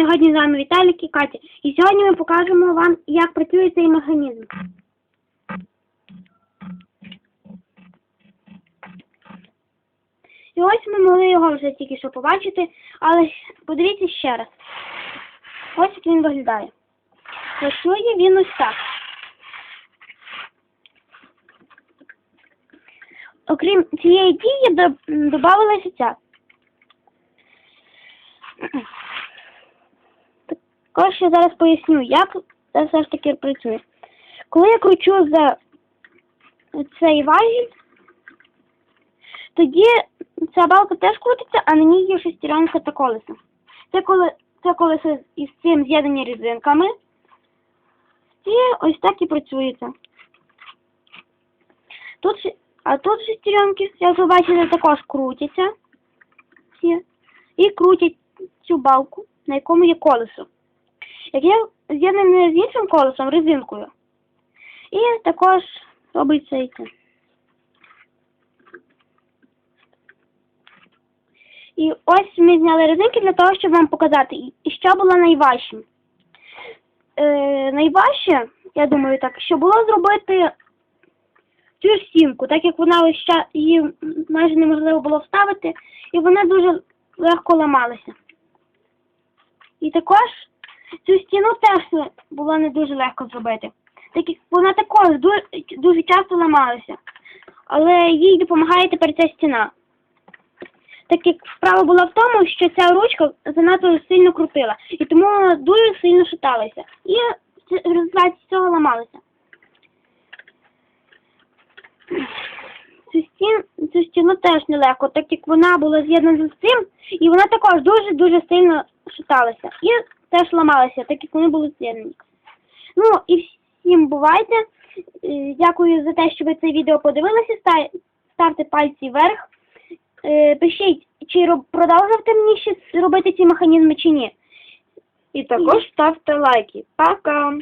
Сьогодні з вами Віталік і Катя. І сьогодні ми покажемо вам, як працює цей механізм. І ось ми могли його вже тільки що побачити, але подивіться ще раз. Ось як він виглядає. Працює він ось так. Окрім цієї дії, додавалася ця. Я зараз поясню, як це все ж таки працює. Коли я кручу за цей важіль, тоді ця балка теж крутиться, а на ній є шестеренка та колесо. Це коли це колесо із цим з'єднані різинками. І ось так і працюється. Тут, а тут шестеренки, як ви бачите, також крутяться. І крутять цю балку, на якому є колесо. Яке з'єднане з іншим колесом резинкою. І також робиться і це. І ось ми зняли резинки для того, щоб вам показати, і- що було найважчим. Е, найважче, я думаю, так, що було зробити цю стінку, так як вона ща- її майже неможливо було вставити, і вона дуже легко ламалася. І також цю стіну теж було не дуже легко зробити. Так як вона також дуже, дуже часто ламалася. Але їй допомагає тепер ця стіна. Так як справа була в тому, що ця ручка занадто сильно крутила, і тому вона дуже сильно шаталася. І в результаті цього ламалася. Цю, стін, цю стіну теж нелегко, так як вона була з'єднана з цим, і вона також дуже-дуже сильно шаталася. І теж ламалися, так як вони були з'єднані. Ну і всім бувайте. Е, Дякую за те, що ви це відео подивилися. Ставте пальці вверх. Е, Пишіть, чи продовжувати мені ще робити ці механізми чи ні. І також ставте лайки. Пока!